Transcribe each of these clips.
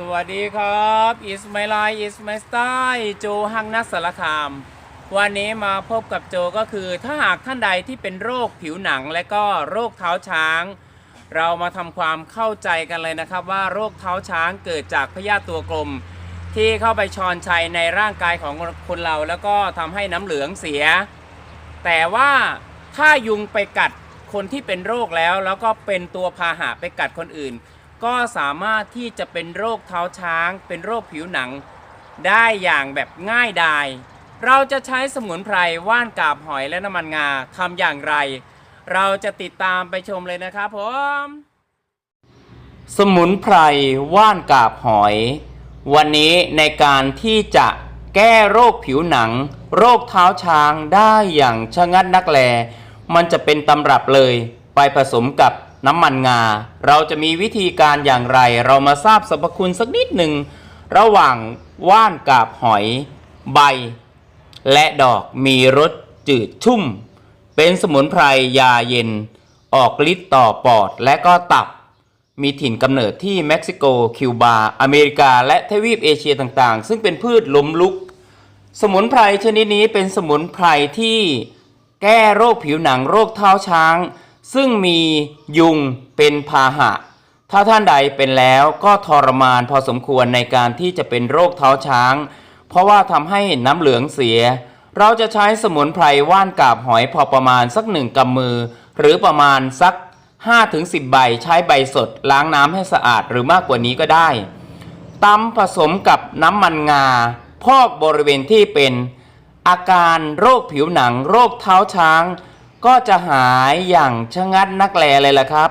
สวัสดีครับ Is My Life Is My Style โจฮังนัสสารคาม วันนี้มาพบกับโจก็คือ ถ้าหากท่านใดที่เป็นโรคผิวหนังและก็โรคเท้าช้าง เรามาทำความเข้าใจกันเลยนะครับ ว่าโรคเท้าช้างเกิดจากพยาธิตัวกลม ที่เข้าไปชอนชัยในร่างกายของคนเรา แล้วก็ทำให้น้ำเหลืองเสีย แต่ว่าถ้ายุงไปกัดคนที่เป็นโรคแล้ว แล้วก็เป็นตัวพาหะไปกัดคนอื่น ก็สามารถที่จะเป็นโรคเท้าช้าง เป็นโรคผิวหนัง ได้อย่างแบบง่ายดายเราจะใช้สมุนไพรว่านกาบหอยและน้ำมันงาทำอย่างไร เราจะติดตามไปชมเลยนะครับผมสมุนไพรว่านกาบหอย วันนี้ในการที่จะแก้โรคผิวหนัง โรคเท้าช้างได้อย่างชะงัดนักแล มันจะเป็นตำรับเลยไปผสมกับ น้ำมันงา เราจะมีวิธีการอย่างไร เรามาทราบสรรพคุณสักนิดหนึ่งระหว่างว่านกาบหอย ใบ และดอกมีรสจืดชุ่ม เป็นสมุนไพรยาเย็น ออกฤทธิ์ต่อปอดและก็ตับ มีถิ่นกำเนิดที่เม็กซิโก คิวบา อเมริกา และทวีปเอเชียต่างๆ ซึ่งเป็นพืชล้มลุก สมุนไพรชนิดนี้เป็นสมุนไพรที่แก้โรคผิวหนังโรคเท้าช้าง ซึ่งมียุงเป็นพาหะ ถ้าท่านใดเป็นแล้วก็ทรมานพอสมควรในการที่จะเป็นโรคเท้าช้าง เพราะว่าทำให้น้ำเหลืองเสีย เราจะใช้สมุนไพรว่านกาบหอยพอประมาณสักหนึ่งกำมือ หรือประมาณสัก 5-10 ใบใช้ใบสด ล้างน้ำให้สะอาดหรือมากกว่านี้ก็ได้ตำผสมกับน้ำมันงา พอกบริเวณที่เป็น อาการโรคผิวหนัง โรคเท้าช้าง ก็จะหายอย่างชะงัดนักแลเลยล่ะครับ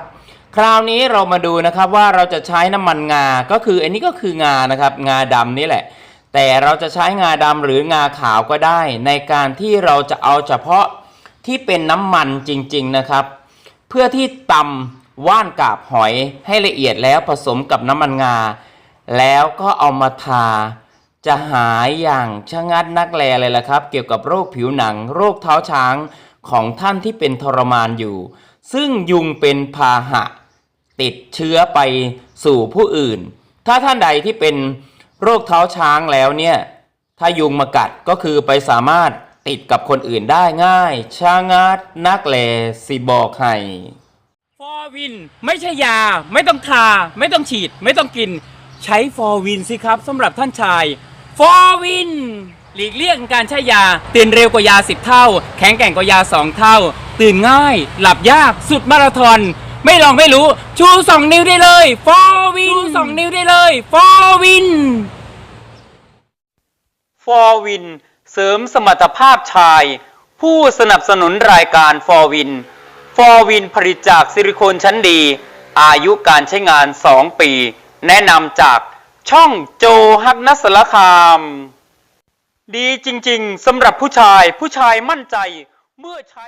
คราวนี้เรามาดูนะครับว่าเราจะใช้น้ำมันงา ก็คืออันนี้ก็คืองานะครับ งาดำนี่แหละ แต่เราจะใช้งาดำหรืองาขาวก็ได้ ในการที่เราจะเอาเฉพาะที่เป็นน้ำมันจริงๆนะครับ เพื่อที่ตำว่านกาบหอยให้ละเอียดแล้วผสมกับน้ำมันงา แล้วก็เอามาทาจะหายอย่างชะงัดนักแลเลยล่ะครับ เกี่ยวกับโรคผิวหนัง โรคเท้าช้าง ของท่านที่เป็นทรมานอยู่ ซึ่งยุงเป็นพาหะ ติดเชื้อไปสู่ผู้อื่น ถ้าท่านใดที่เป็นโรคเท้าช้างแล้วเนี่ยถ้ายุงมากัดก็คือไปสามารถติดกับคนอื่นได้ง่ายช่างัดนักแลสิบอกให้ฟอร์วินไม่ใช่ยา ไม่ต้องทา ไม่ต้องฉีด ไม่ต้องกิน ใช้ฟอร์วินสิครับสำหรับท่านชายฟอร์วิน หลีกเลี่ยงการใช้ยา ตื่นเร็วกว่ายา 10 เท่า แข็งแกร่งกว่ายา 2 เท่า ตื่นง่าย หลับยาก สุดมาราธอน ไม่ลองไม่รู้ ชู 2 นิ้วได้เลยฟอร์วิน2นิ้วได้เลยฟอร์วินฟอร์วินเสริมสมรรถภาพชาย ผู้สนับสนุนรายการฟอร์วินฟอร์วินผลิตจากซิลิโคนชั้นดี อายุการใช้งาน 2 ปี แนะนำจากช่องโจฮักนัสละคาม ดีจริงๆสำหรับผู้ชายผู้ชายมั่นใจเมื่อใช้